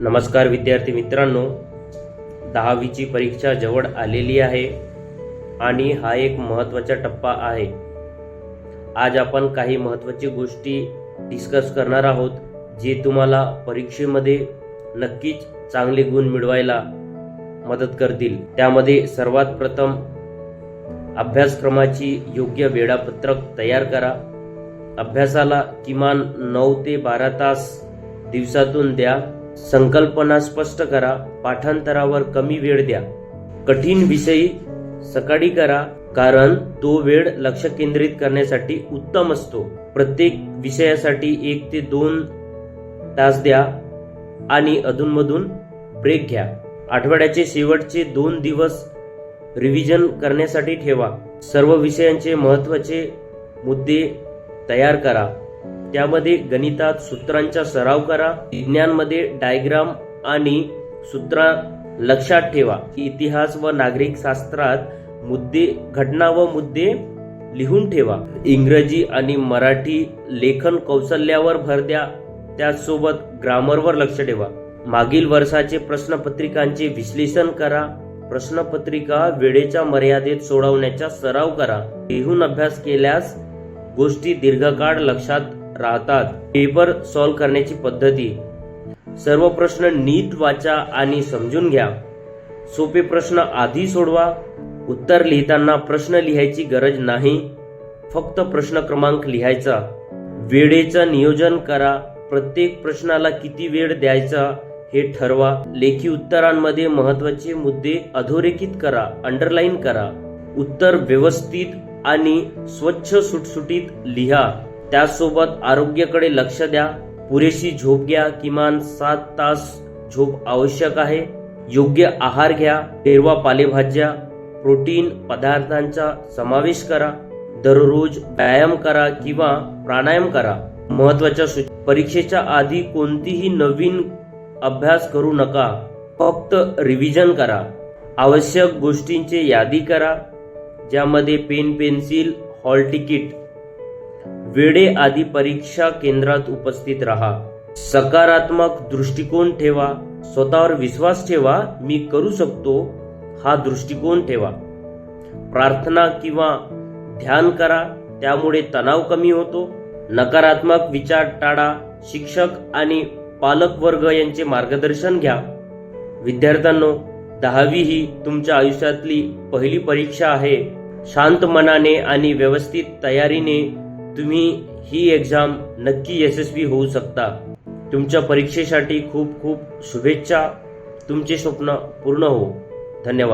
नमस्कार विद्यार्थी मित्रांनो. दहावीची परीक्षा जवळ आलेली आहे आणि हा एक महत्त्वाचा टप्पा आहे. आज आपण काही महत्त्वाची गोष्टी डिस्कस करणार आहोत जे तुम्हाला परीक्षेमध्ये नक्कीच चांगले गुण मिळवायला मदत करतील. त्यामध्ये सर्वात प्रथम अभ्यासक्रमाची योग्य वेळापत्रक तयार करा. अभ्यासाला किमान नऊ ते बारा तास दिवसातून द्या. संकल्पना स्पष्ट करा पाठांतरावर कमी वेळ द्या. कठीण विषयी सकाळी करा कारण तो वेळ लक्ष केंद्रित करण्यासाठी उत्तम असतो. प्रत्येक विषयासाठी एक ते दोन तास द्या आणि अधूनमधून ब्रेक घ्या. आठवड्याचे शेवटचे दोन दिवस रिव्हिजन करण्यासाठी ठेवा. सर्व विषयांचे महत्त्वाचे मुद्दे तयार करा. त्यामध्ये गणितात सूत्रांचा सराव करा विज्ञानमध्ये डायग्राम आणि सूत्र लक्षात ठेवा. इतिहास व नागरिक शास्त्रात मुद्दे घटना व मुद्दे लिहून ठेवा. इंग्रजी आणि मराठी लेखन कौशल्यावर भर द्या त्याचसोबत ग्रामरवर लक्ष ठेवा. मागील वर्षाचे प्रश्नपत्रिकांचे विश्लेषण करा प्रश्नपत्रिका वेळेच्या मर्यादेत सोडवण्याचा सराव करा. लिहून अभ्यास केल्यास गोष्टी दीर्घकाळ लक्षात राहतात. पेपर सॉल्व्ह करण्याची पद्धती. सर्व प्रश्न नीट वाचा आणि समजून घ्या. सोपे प्रश्न आधी सोडवा. उत्तर लिहिताना प्रश्न लिहायची गरज नाही. फक्त प्रश्न क्रमांक लिहायचा. वेळेचं नियोजन करा. प्रत्येक प्रश्नाला किती वेळ द्यायचा हे ठरवा. लेखी उत्तरांमध्ये महत्त्वाचे मुद्दे अधोरेखित करा. अंडरलाईन करा. उत्तर व्यवस्थित आणि स्वच्छ सुटसुटीत लिहा. त्यासोबत आरोग्याकडे लक्ष द्या. पुरेशी झोप घ्या. किमान सात तास झोप आवश्यक आहे. योग्य आहार घ्या. हिरवा पालेभाज्या प्रोटीन पदार्थांचा समावेश करा. दररोज व्यायाम करा किंवा प्राणायाम करा. महत्त्वाच्या सूच परीक्षेच्या आधी कोणतीही नवीन अभ्यास करू नका. फक्त रिव्हिजन करा. आवश्यक गोष्टींची यादी करा ज्यामध्ये पेन पेन्सिल हॉल तिकीट वेळेआधी परीक्षा केंद्रात उपस्थित राहा. सकारात्मक दृष्टिकोन ठेवा. स्वतःवर विश्वास ठेवा. मी करू शकतो. हा दृष्टिकोन ठेवा. प्रार्थना किंवा ध्यान करा. त्यामुळे तणाव कमी होतो. नकारात्मक विचार टाळा. शिक्षक आणि पालक वर्ग यांचे मार्गदर्शन घ्या. विद्यार्थ्यांनो दहावी ही तुमच्या आयुष्यातली पहिली परीक्षा आहे. शांत मनाने आणि व्यवस्थित तयारीने तुम्ही ही एक्झाम नक्की यशस्वी होऊ शकता. तुमच्या परीक्षेसाठी खूप खूप शुभेच्छा. तुमचे स्वप्न पूर्ण हो. धन्यवाद.